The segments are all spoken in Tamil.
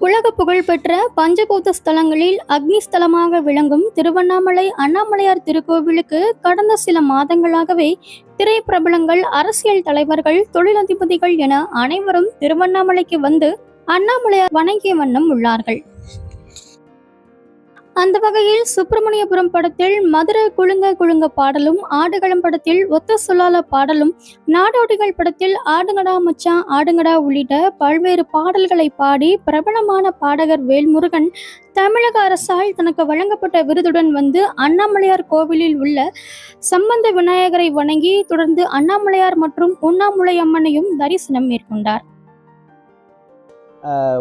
உலக புகழ்பெற்ற பஞ்சபூத ஸ்தலங்களில் அக்னி ஸ்தலமாக விளங்கும் திருவண்ணாமலை அண்ணாமலையார் திருக்கோவிலுக்கு கடந்த சில மாதங்களாகவே திரைப்பிரபலங்கள் அரசியல் தலைவர்கள் தொழிலதிபதிகள் என அனைவரும் திருவண்ணாமலைக்கு வந்து அண்ணாமலையார் வணங்கிய வண்ணம் உள்ளார்கள். அந்த வகையில் சுப்பிரமணியபுரம் படத்தில் மதுரை குழுங்க குழுங்க பாடலும் ஆடுகளம் படத்தில் ஒத்த சொல்லால பாடலும் நாடோடிகள் படத்தில் ஆடுங்கடா மச்சான் ஆடுங்கடா உள்ளிட்ட பல்வேறு பாடல்களை பாடி பிரபலமான பாடகர் வேல்முருகன் தமிழக அரசால் தனக்கு வழங்கப்பட்ட விருதுடன் வந்து அண்ணாமலையார் கோவிலில் உள்ள சம்பந்த விநாயகரை வணங்கி தொடர்ந்து அண்ணாமலையார் மற்றும் உண்ணாமுலை அம்மனையும் தரிசனம் மேற்கொண்டார்.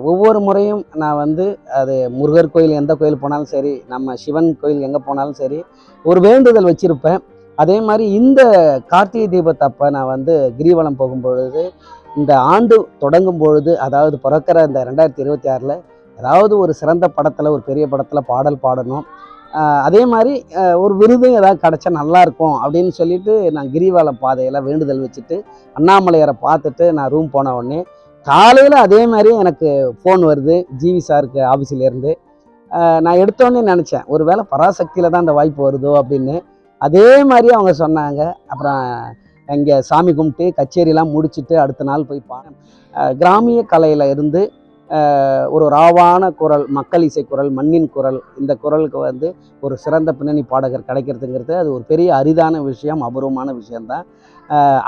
ஒவ்வொரு முறையும் நான் வந்து அது முருகர் கோயில் எந்த கோயில் போனாலும் சரி நம்ம சிவன் கோயில் எங்கே போனாலும் சரி ஒரு வேண்டுதல் வச்சுருப்பேன். அதே மாதிரி இந்த கார்த்திகை தீபத்தப்போ நான் வந்து கிரிவலம் போகும் பொழுது இந்த ஆண்டு தொடங்கும் பொழுது அதாவது பிறக்கிற இந்த ரெண்டாயிரத்தி இருபத்தி ஆறில் ஏதாவது ஒரு சிறந்த படத்தில் ஒரு பெரிய படத்தில் பாடல் பாடணும். அதே மாதிரி ஒரு விருதும் ஏதாவது கிடச்சா நல்லாயிருக்கும் அப்படின்னு சொல்லிட்டு நான் கிரிவலம் பாதையில் வேண்டுதல் வச்சுட்டு அண்ணாமலையரை பார்த்துட்டு நான் ரூம் போன உடனே காலையில் அதே மாதிரி எனக்கு ஃபோன் வருது. ஜிவி சாருக்கு ஆஃபீஸிலேருந்து நான் எடுத்தோன்னே நினச்சேன். ஒரு வேளை பராசக்தியில் தான் அந்த வாய்ப்பு வருதோ அப்படின்னு. அதே மாதிரி அவங்க சொன்னாங்க. அப்புறம் இங்கே சாமி கும்பிட்டு கச்சேரிலாம் முடிச்சுட்டு அடுத்த நாள் போய் பா கிராமிய கலையில் இருந்து ஒரு ராவான குரல் மக்கள் இசை குரல் மண்ணின் குரல் இந்த குரலுக்கு வந்து ஒரு சிறந்த பின்னணி பாடகர் கிடைக்கிறதுங்கிறது அது ஒரு பெரிய அரிதான விஷயம் அபூர்வமான விஷயந்தான்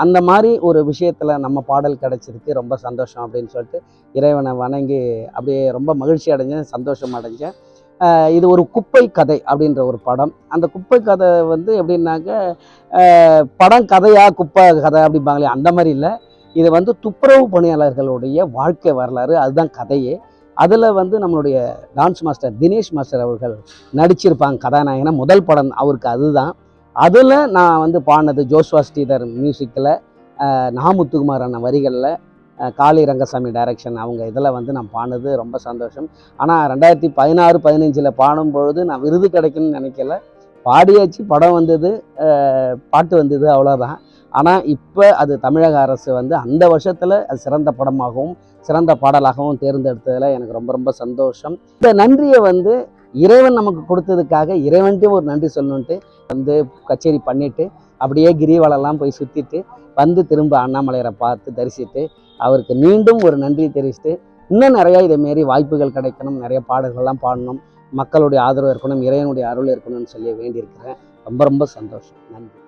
அந்த மாதிரி ஒரு விஷயத்தில் நம்ம பாடல் கிடைச்சிருக்கு ரொம்ப சந்தோஷம் அப்படின்னு சொல்லிட்டு இறைவனை வணங்கி அப்படியே ரொம்ப மகிழ்ச்சி அடைஞ்சேன் சந்தோஷம் அடைஞ்சேன். இது ஒரு குப்பை கதை அப்படின்ற ஒரு படம். அந்த குப்பை கதை வந்து எப்படின்னாக்க படம் கதையா குப்பை கதை அப்படிம்பாங்களே அந்த மாதிரி இல்லை. இது வந்து துப்புரவு பணியாளர்களுடைய வாழ்க்கை வரலாறு அதுதான் கதையே. அதில் வந்து நம்மளுடைய டான்ஸ் மாஸ்டர் தினேஷ் மாஸ்டர் அவர்கள் நடிச்சிருப்பாங்க கதாநாயகனா. முதல் படம் அவருக்கு அதுதான். அதில் நான் வந்து பாடினது ஜோஸ்வா ஸ்ரீதர் மியூசிக்கில் நாமுத்துக்குமார் வரிகளில் காளி ரங்கசாமி டைரக்ஷன் அவங்க இதில் வந்து நான் பாடினது ரொம்ப சந்தோஷம். ஆனால் ரெண்டாயிரத்தி பதினாறு பதினஞ்சில் பாடும்பொழுது நான் விருது கிடைக்கும்னு நினைக்கல. பாடியாச்சு படம் வந்தது பாட்டு வந்தது அவ்வளோதான் ஆனால் இப்போ அது தமிழக அரசு வந்து அந்த வருஷத்தில் அது சிறந்த படமாகவும் சிறந்த பாடலாகவும் தேர்ந்தெடுத்ததில் எனக்கு ரொம்ப ரொம்ப சந்தோஷம். இந்த நன்றியை வந்து இறைவன் நமக்கு கொடுத்ததுக்காக இறைவன்ட்டே ஒரு நன்றி சொல்லணுன்ட்டு வந்து கச்சேரி பண்ணிவிட்டு அப்படியே கிரிவலம்லாம் போய் சுற்றிட்டு வந்து திரும்ப அண்ணாமலையரை பார்த்து தரிசித்து அவருக்கு மீண்டும் ஒரு நன்றி தெரிவித்து இன்னும் நிறையா இதேமாரி வாய்ப்புகள் கிடைக்கணும் நிறைய பாடல்கள்லாம் பாடணும். மக்களுடைய ஆதரவு இருக்கணும் இறைவனுடைய அருள் இருக்கணும்னு சொல்லி வேண்டியிருக்கிறேன். ரொம்ப ரொம்ப சந்தோஷம். நன்றி.